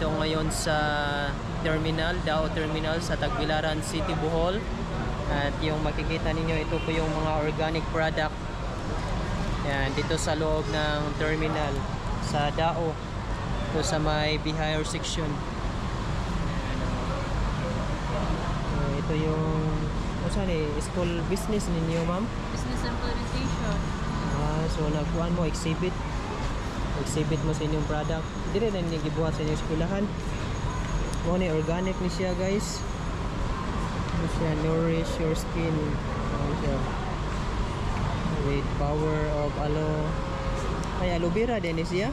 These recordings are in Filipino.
ako ngayon sa terminal, Dao Terminal sa Tagbilaran City, Bohol. At yung makikita ninyo, ito po yung mga organic product. Yan, dito sa loob ng terminal sa Dao. Ito sa may Bihar section. Uh, ito yung ano saan eh, school business ninyo, ma'am? Business implementation. Ah, so nagkuhan mo exhibit. Exhibit mo sa inyong product. Rin na gibuhat sa inyong eskwelahan. Mo ni organic ni siya, guys. Ano siya, nourish your skin. Ano siya? With power of aloe. Ay, aloe vera din siya.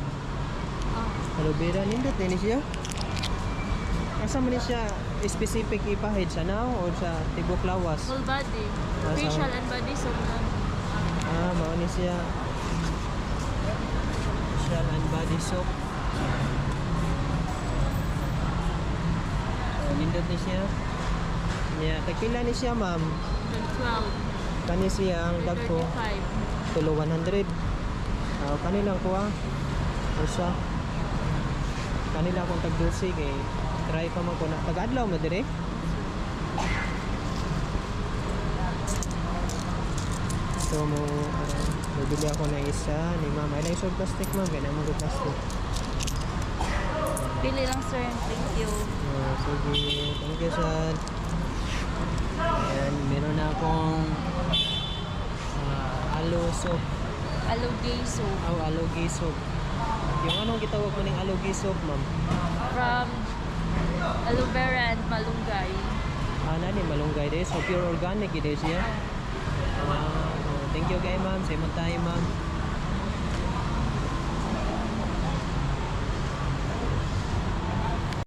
Ah, Aloe vera nindot din siya. Asa man siya specific ipahid sa now o sa tibok lawas? full body. Ah, Facial and body soap lang. Ah, mao ni siya. Facial and body soap. Oh, nindot ni siya. Yeah, tagpila ni siya, ma'am. Tag 12. Kani siya ang dagko 35. tulo 100. Ah, kanilang kuha. Usa. Kanila akong tag 12 kay try pa man ko na taga-adlaw mo dire. So mo uh, bibili ako ng isa ni ma'am. Ay lang plastic ma'am, kaya naman plastic. Pili lang sir. Thank you. Uh, sige, thank you sir. Ayan, meron na akong uh, aloe soap. Alugay soap. Oh, aloe soap. Yung anong gitawag mo ng aloe soap, ma'am? From aloe vera and malunggay. Ah, nani, malunggay din. So, pure organic ito siya. Ah, oh, thank you kay ma'am. Sa tayo, ma'am.